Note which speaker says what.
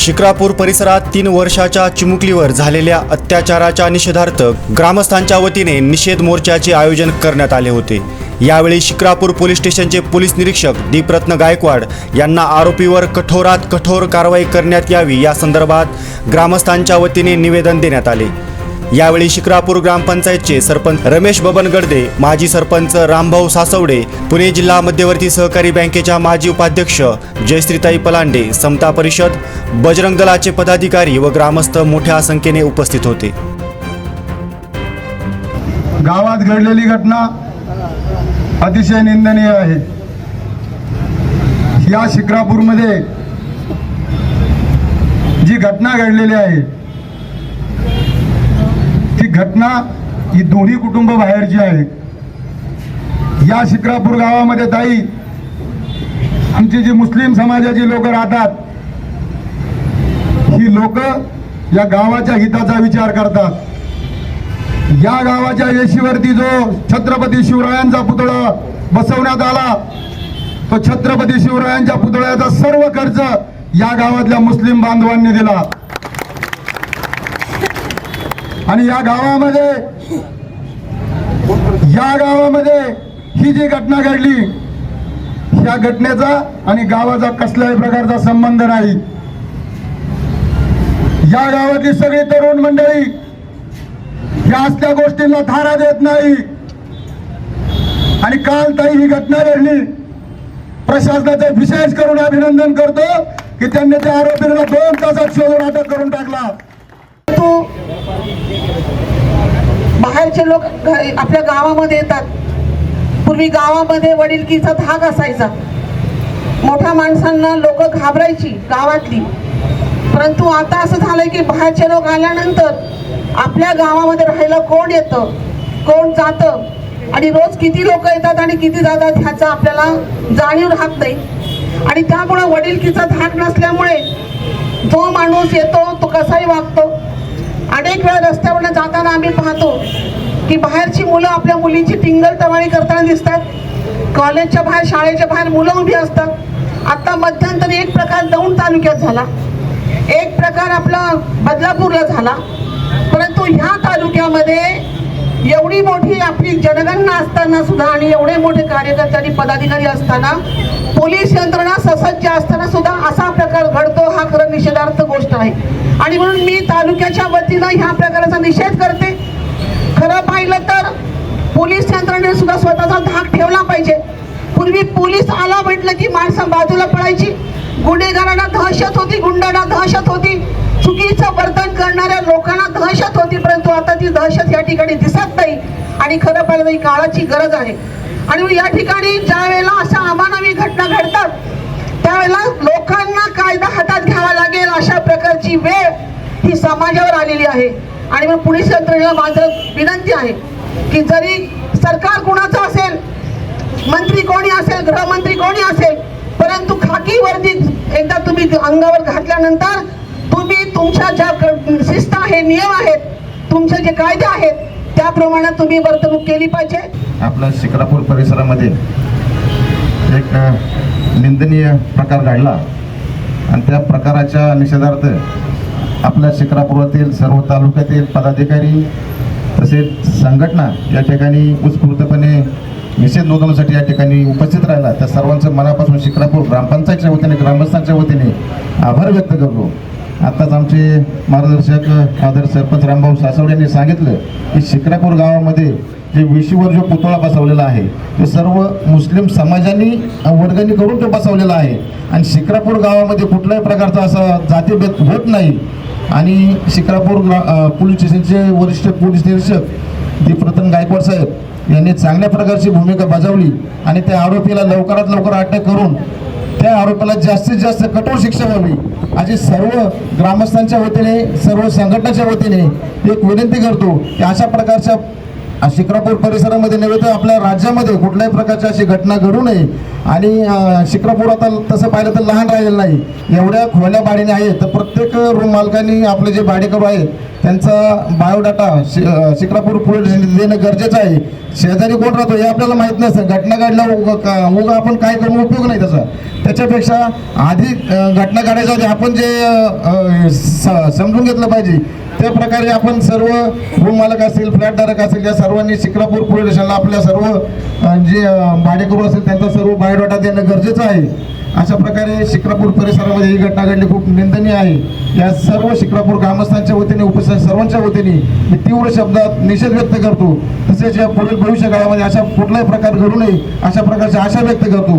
Speaker 1: शिक्रापूर परिसरात तीन वर्षाच्या चिमुकलीवर झालेल्या अत्याचाराच्या निषेधार्थ ग्रामस्थांच्या वतीने निषेध मोर्चाचे आयोजन करण्यात आले होते. यावेळी शिक्रापूर पोलीस स्टेशनचे पोलीस निरीक्षक दीपरत्न गायकवाड यांना आरोपीवर कठोरात कठोर कारवाई करण्यात यावी या संदर्भात ग्रामस्थांच्या वतीने निवेदन देण्यात आले. यावेळी शिक्रापूर ग्रामपंचायतचे सरपंच रमेश बबन गडदे माजी सरपंच रामभाऊ सासवडे पुणे जिल्हा मध्यवर्ती सहकारी बँकेच्या माजी उपाध्यक्ष जयश्रीताई पलांडे समता परिषद बजरंग दलाचे पदाधिकारी व ग्रामस्थ मोठ्या संख्येने उपस्थित होते.
Speaker 2: गावात घडलेली घटना अतिशय निंदनीय आहे. या शिक्रापूरमध्ये जी घटना घडलेली आहे घटना ही दोन्ही कुटुंब बाहेरची आहे या शिक्रापूर गावामध्ये ताई आमची जी मुस्लिम समाजाची लोक राहतात ही लोक या गावाच्या हिताचा विचार करतात. या गावाच्या येशीवरती जो छत्रपती शिवरायांचा पुतळा बसवण्यात आला तो छत्रपती शिवरायांच्या पुतळ्याचा सर्व खर्च या गावातल्या मुस्लिम बांधवांनी दिला. आणि या गावामध्ये या गावामध्ये ही जी घटना घडली या घटनेचा आणि गावाचा कसल्याही प्रकारचा संबंध नाही. या गावातली सगळी तरुण मंडळी या असल्या गोष्टींना थारा देत नाही. आणि काल ताई ही घटना घडली प्रशासनाचे विशेष करून अभिनंदन करतो की त्यांनी त्या आरोपींना दोन तासात शोधून अटक करून टाकला.
Speaker 3: बाहेरचे लोक आपल्या गावामध्ये येतात. पूर्वी गावामध्ये वडीलकीचा धाक असायचा. मोठ्या माणसांना लोक घाबरायची गावातली. परंतु आता असं झालंय की बाहेरचे लोक आल्यानंतर आपल्या गावामध्ये राहायला कोण येतं? कोण जातं? आणि रोज किती लोक येतात आणि किती जातात ह्याचा आपल्याला जाणीव राहत नाही. आणि त्यामुळे वडीलकीचा धाक नसल्यामुळे जो माणूस येतो तो कसाही वागतो? अनेक वेळा रस्त्यावरनं जाताना आम्ही पाहतो की बाहेरची मुलं आपल्या मुलींची टिंगल टवाळी करताना दिसतात. कॉलेजच्या बाहेर शाळेच्या बाहेर मुलं उभी असतात. आता मध्यंतरी एक प्रकार दौंड तालुक्यात झाला. एक प्रकार आपला बदलापूरला झाला. परंतु ह्या तालुक्यामध्ये एवढी मोठी आपली जनगणना असताना सुद्धा आणि एवढे मोठे कार्यकर्ते आणि पदाधिकारी असताना पोलीस यंत्रणा ससज्ज असते सुद्धा असा प्रकार घडतो हा खरं निषेधार्थ गोष्ट आहे आणि म्हणून मी तालुक्याच्या वतीनं ह्या प्रकाराचा निषेध करते. खरं पाहिलं तर पोलीस यंत्रणेने सुद्धा स्वतःचा धाक ठेवला पाहिजे. पूर्वी पोलीस आला म्हटलं की माणसं बाजूला पळायची गुन्हेगारांना दहशत होती गुंडांना दहशत होती. चुकीचं वर्तन करणाऱ्या लोकांना दहशत होती परंतु आता ती दहशत या ठिकाणी दिसत नाही. आणि खरं पाहिलं ही काळाची गरज आहे. आणि या ठिकाणी ज्या वेळेला अशा अमानवी घटना घडतात त्यावेळेला लोकांना कायदा हातात घ्यावा लागेल अशा प्रकारची वेळ ही समाजावर आलेली आहे. आणि मग पोलीस यंत्रणेला माझं विनंती आहे की जरी सरकार कोणाचं असेल मंत्री कोणी असेल गृहमंत्री कोणी असेल परंतु खाकी वर्दी एकदा तुम्ही अंगावर घातल्यानंतर तुम्ही तुमच्या ज्या शिस्त आहे नियम आहेत तुमचे जे कायदे आहेत त्याप्रमाणे तुम्ही वर्तणूक केली पाहिजे.
Speaker 4: आपल्या शिक्रापूर परिसरामध्ये एक निंदनीय प्रकार घडला. आणि त्या प्रकाराच्या निषेधार्थ आपल्या शिक्रापुरातील सर्व तालुक्यातील पदाधिकारी तसेच संघटना या ठिकाणी उत्स्फूर्तपणे निषेध नोंदवण्यासाठी या ठिकाणी उपस्थित राहिला. त्या सर्वांचं मनापासून शिक्रापूर ग्रामपंचायतच्या वतीने ग्रामस्थांच्या वतीने आभार व्यक्त करतो. आत्ताच आमचे मार्गदर्शक आदर सरपंच रामभाऊ सासवडे यांनी सांगितलं की शिक्रापूर गावामध्ये जे विशीवर जो पुतळा बसवलेला आहे तो सर्व मुस्लिम समाजांनी वर्गणी करून तो बसवलेला आहे. आणि शिक्रापूर गावामध्ये कुठल्याही प्रकारचा असा जातीभेद होत नाही. आणि शिक्रापूर ग्रा पोलीस स्टेशनचे वरिष्ठ पोलीस निरीक्षक दीपरतन गायकवाड साहेब यांनी चांगल्या प्रकारची भूमिका बजावली आणि त्या आरोपीला लवकरात लवकर अटक करून त्या आरोपाला जास्तीत जास्त कठोर शिक्षा व्हावी. अशी सर्व ग्रामस्थांच्या वतीने सर्व संघटनाच्या वतीने एक विनंती करतो की अशा प्रकारच्या शिक्रापूर परिसरामध्ये नव्हे तर आपल्या राज्यामध्ये कुठल्याही प्रकारची अशी घटना घडू नये. आणि शिक्रापूर आता तसं पाहिलं तर लहान राहिलेलं नाही. एवढ्या खोल्या भाडीने आहेत. तर प्रत्येक रूम मालकांनी आपले जे भाडेकरू आहेत त्यांचा बायोडाटा शि शिक्रापूर पोलीस देणं गरजेचं आहे. शेजारी कोण राहतो हे आपल्याला माहीत नसतं. घटना घडल्या उगा उगा आपण काय करून उपयोग नाही त्याचा. त्याच्यापेक्षा आधी घटना घडायच्या आधी आपण जे स- समजून घेतलं पाहिजे. त्या प्रकारे आपण सर्व रूम मालक असतील फ्लॅटधारक असतील या सर्वांनी शिक्रापूर पोलीस स्टेशनला आपल्या सर्व जे भाडेकरू असतील त्यांचा सर्व बायोडाटा देणं गरजेचं आहे. अशा प्रकारे शिक्रापूर परिसरामध्ये ही घटना घडली. खूप निंदनीय आहे. या सर्व शिक्रापूर ग्रामस्थांच्या वतीने उपस्थित सर्वांच्या वतीने मी तीव्र शब्दात निषेध व्यक्त करतो. तसेच या पुढील भविष्य काळामध्ये अशा कुठलाही प्रकार घडू नये अशा प्रकारची आशा व्यक्त करतो.